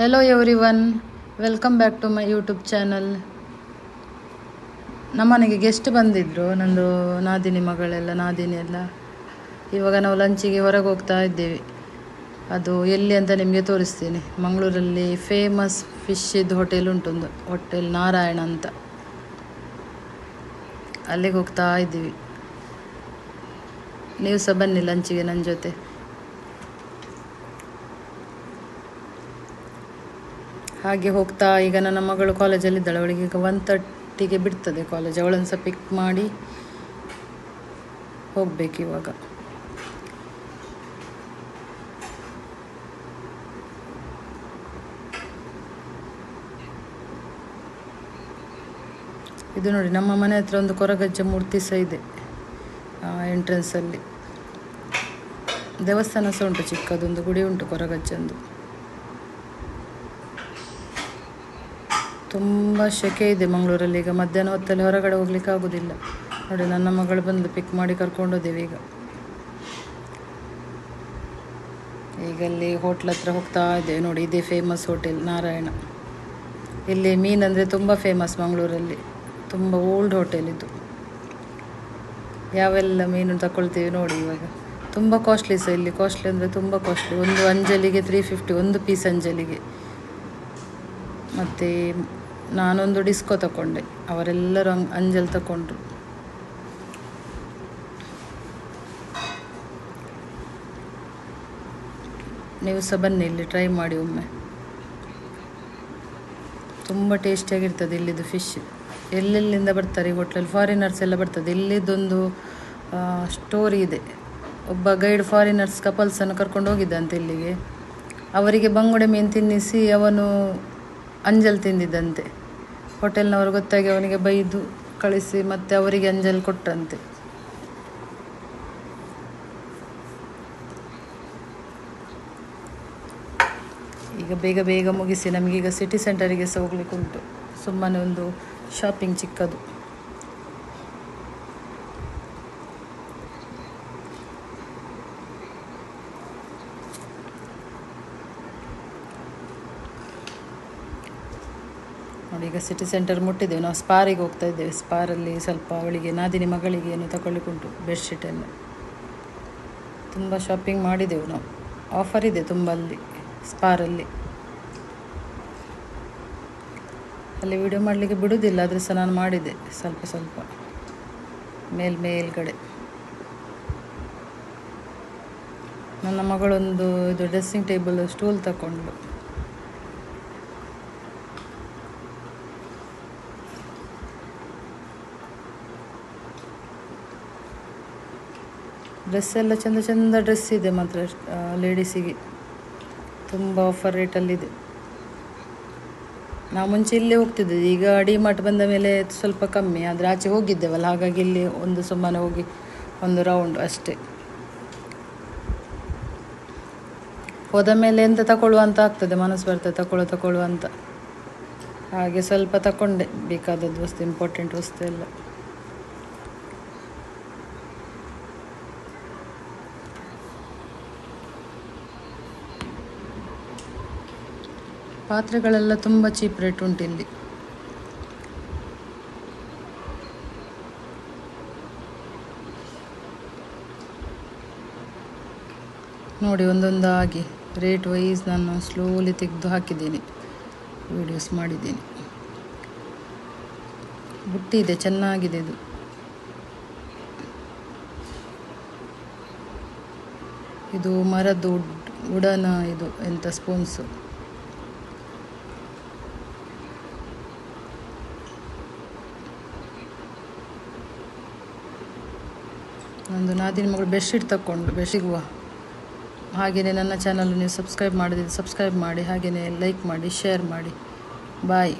Everyone welcome back to my YouTube channel ನಮ್ಮನೆಗೆ guest ಬಂದಿದ್ದರು ನಂದು ನಾದಿನಿ ಮಗಳೆಲ್ಲ, ನಾದಿನಿ ಎಲ್ಲ. ಇವಾಗ ನಾವು ಲಂಚಿಗೆ ಹೊರಗೆ ಹೋಗ್ತಾ ಇದ್ದೇವೆ. ಅದು ಎಲ್ಲಿ ಅಂತ ನಿಮಗೆ ತೋರಿಸ್ತೀನಿ. ಮಂಗಳೂರಲ್ಲಿ ಫೇಮಸ್ ಫಿಶ್ಶಿದ್ದು ಹೋಟೆಲ್ ಉಂಟೊಂದು. ಹೋಟೆಲ್ ನಾರಾಯಣ ಅಂತ. ಅಲ್ಲಿಗೆ ಹೋಗ್ತಾ ಇದ್ದೀವಿ. ನೀವು ಸಹ ಬನ್ನಿ ಲಂಚಿಗೆ ನನ್ನ ಜೊತೆ. ಹಾಗೆ ಹೋಗ್ತಾ ಈಗ ನನ್ನ ಮಗಳು ಕಾಲೇಜಲ್ಲಿ ಇದ್ದಾಳೆ. ಅವಳಿಗೆ ಈಗ ಒನ್ ತರ್ಟಿಗೆ ಬಿಡ್ತದೆ ಕಾಲೇಜ್ ಅವಳನ್ನು ಸಹ ಪಿಕ್ ಮಾಡಿ ಹೋಗ್ಬೇಕು ಇವಾಗ. ಇದು ನೋಡಿ, ನಮ್ಮ ಮನೆ ಹತ್ರ ಒಂದು ಕೊರಗಜ್ಜ ಮೂರ್ತಿ ಸಹ ಇದೆ ಎಂಟ್ರೆನ್ಸಲ್ಲಿ ದೇವಸ್ಥಾನ ಸಹ ಉಂಟು ಚಿಕ್ಕದೊಂದು, ಗುಡಿ ಉಂಟು ಕೊರಗಜ್ಜಂದು. ತುಂಬ ಸೆಕೆ ಇದೆ ಮಂಗಳೂರಲ್ಲಿ. ಈಗ ಮಧ್ಯಾಹ್ನ ಹೊತ್ತಲ್ಲಿ ಹೊರಗಡೆ ಹೋಗ್ಲಿಕ್ಕೆ ಆಗೋದಿಲ್ಲ. ನೋಡಿ, ನನ್ನ ಮಗಳು ಬಂದು ಪಿಕ್ ಮಾಡಿ ಕರ್ಕೊಂಡೋದೇವೆ ಈಗ ಈಗ. ಅಲ್ಲಿ ಹೋಟ್ಲ್ ಹತ್ರ ಹೋಗ್ತಾ ಇದ್ದೇವೆ. ನೋಡಿ, ಇದೇ ಫೇಮಸ್ ಹೋಟೆಲ್ ನಾರಾಯಣ. ಇಲ್ಲಿ ಮೀನಂದರೆ ತುಂಬ ಫೇಮಸ್ ಮಂಗಳೂರಲ್ಲಿ. ತುಂಬ ಓಲ್ಡ್ ಹೋಟೆಲ್ ಇದು. ಯಾವೆಲ್ಲ ಮೀನು ತಗೊಳ್ತೀವಿ ನೋಡಿ ಇವಾಗ. ತುಂಬ ಕಾಸ್ಟ್ಲಿ ಸಹ ಇಲ್ಲಿ. ಕಾಸ್ಟ್ಲಿ ಅಂದರೆ ತುಂಬ ಕಾಸ್ಟ್ಲಿ ಒಂದು ಅಂಜಲಿಗೆ ತ್ರೀ ಫಿಫ್ಟಿ ಒಂದು ಪೀಸ್ ಅಂಜಲಿಗೆ. ಮತ್ತು ನಾನೊಂದು ಡಿಸ್ಕೋ ತಗೊಂಡೆ ಅವರೆಲ್ಲರೂ ಹಂಗೆ ಅಂಜಲ್ ತಗೊಂಡ್ರು ನೀವು ಸಹ ಬನ್ನಿ, ಇಲ್ಲಿ ಟ್ರೈ ಮಾಡಿ ಒಮ್ಮೆ. ತುಂಬ ಟೇಸ್ಟಿಯಾಗಿರ್ತದೆ ಇಲ್ಲಿದು ಫಿಶ್ ಎಲ್ಲೆಲ್ಲಿಂದ ಬರ್ತಾರೆ ಈ ಹೋಟ್ಲಲ್ಲಿ ಫಾರಿನರ್ಸ್ ಎಲ್ಲ ಬರ್ತದೆ. ಇಲ್ಲಿದ್ದೊಂದು ಸ್ಟೋರಿ ಇದೆ. ಒಬ್ಬ ಗೈಡ್ ಫಾರಿನರ್ಸ್ ಕಪಲ್ಸನ್ನು ಕರ್ಕೊಂಡು ಹೋಗಿದ್ದಂತೆ ಇಲ್ಲಿಗೆ. ಅವರಿಗೆ ಬಂಗುಡೆ ಮೀನು ತಿನ್ನಿಸಿ ಅವನು ಅಂಜಲ್ ತಿಂದಿದ್ದಂತೆ. ಹೋಟೆಲ್ನವರು ಗೊತ್ತಾಗಿ ಅವನಿಗೆ ಬೈದು ಕಳಿಸಿ ಮತ್ತೆ ಅವರಿಗೆ ಅಂಜಲ್ ಕೊಟ್ಟಂತೆ. ಈಗ ಬೇಗ ಬೇಗ ಮುಗಿಸಿ ನಮಗೀಗ ಸಿಟಿ ಸೆಂಟರಿಗೆ ಸಹ ಹೋಗ್ಲಿಕ್ಕೆ ಉಂಟು ಸುಮ್ಮನೆ ಒಂದು ಶಾಪಿಂಗ್ ಚಿಕ್ಕದು. ಈಗ ಸಿಟಿ ಸೆಂಟರ್ ಮುಟ್ಟಿದ್ದೇವೆ. ನಾವು ಸ್ಪಾರಿಗೆ ಹೋಗ್ತಾ ಇದ್ದೇವೆ. ಸ್ಪಾರಲ್ಲಿ ಸ್ವಲ್ಪ ಅವಳಿಗೆ, ನಾದಿನಿ ಮಗಳಿಗೆ ಏನು ತಗೊಳ್ಳಿಕ್ಕುಂಟು ಬೆಡ್ಶೀಟ್ ಎಲ್ಲ. ತುಂಬ ಶಾಪಿಂಗ್ ಮಾಡಿದೆವು ನಾವು. ಆಫರ್ ಇದೆ ತುಂಬ ಅಲ್ಲಿ ಸ್ಪಾರಲ್ಲಿ ಅಲ್ಲಿ ವಿಡಿಯೋ ಮಾಡಲಿಕ್ಕೆ ಬಿಡುವುದಿಲ್ಲ ಆದರೆ ಸಹ ನಾನು ಮಾಡಿದೆ ಸ್ವಲ್ಪ ಸ್ವಲ್ಪ. ಮೇಲ್ ಮೇಲ್ಗಡೆ. ನನ್ನ ಮಗಳೊಂದು ಇದು ಡ್ರೆಸ್ಸಿಂಗ್ ಟೇಬಲ್ ಸ್ಟೂಲ್ ತಗೊಂಡು ಡ್ರೆಸ್ ಎಲ್ಲ ಚಂದ ಚಂದ ಡ್ರೆಸ್ ಇದೆ ಮಾತ್ರ ಲೇಡೀಸಿಗೆ ತುಂಬ ಆಫರ್ ರೇಟಲ್ಲಿದೆ ನಾವು ಮುಂಚೆ ಇಲ್ಲೇ ಹೋಗ್ತಿದ್ದೆ, ಈಗ ಡಿ ಮಾರ್ಟ್ ಬಂದ ಮೇಲೆ ಸ್ವಲ್ಪ ಕಮ್ಮಿ, ಆದರೆ ಆಚೆ ಹೋಗಿದ್ದೇವಲ್ಲ, ಹಾಗಾಗಿ ಇಲ್ಲಿ ಒಂದು ಸುಮ್ಮನೆ ಹೋಗಿ ಒಂದು ರೌಂಡ್ ಅಷ್ಟೇ. ಹೋದ ಮೇಲೆ ಎಂತ ತಗೊಳ್ಳುವ ಅಂತ ಆಗ್ತದೆ, ಮನಸ್ಸು ಬರ್ತದೆ ತಗೊಳ್ಳೋ ತಗೊಳ್ಳುವ ಅಂತ. ಹಾಗೆ ಸ್ವಲ್ಪ ತಗೊಂಡೆ ಬೇಕಾದದ್ದು ವಸ್ತು ಇಂಪಾರ್ಟೆಂಟ್ ವಸ್ತು ಎಲ್ಲ. ಪಾತ್ರೆಗಳೆಲ್ಲ ತುಂಬ ಚೀಪ್ ರೇಟ್ ಉಂಟು ಇಲ್ಲಿ. ನೋಡಿ ಒಂದೊಂದಾಗಿ ರೇಟ್ ವೈಸ್ ನಾನು ಸ್ಲೋಲಿ ತೆಗೆದು ಹಾಕಿದ್ದೀನಿ. ವಿಡಿಯೋಸ್ ಮಾಡಿದ್ದೀನಿ. ಬುಟ್ಟಿ ಇದೆ, ಚೆನ್ನಾಗಿದೆ ಇದು ಇದು ಮರದ್ದು ಉಡನ ಇದು ಎಂಥ ಸ್ಪೂನ್ಸು ಒಂದು ನಾದಿನ ಮಗಳು ಬೆಡ್ಶೀಟ್ ತಗೊಂಡು ಬೆಡ್ಶಿಗುವ ಹಾಗೆಯೇ ನನ್ನ ಚಾನಲ್ ನೀವು ಸಬ್ಸ್ಕ್ರೈಬ್ ಮಾಡಿದ್ರೆ ಸಬ್ಸ್ಕ್ರೈಬ್ ಮಾಡಿ ಹಾಗೆಯೇ ಲೈಕ್ ಮಾಡಿ ಶೇರ್ ಮಾಡಿ. ಬಾಯ್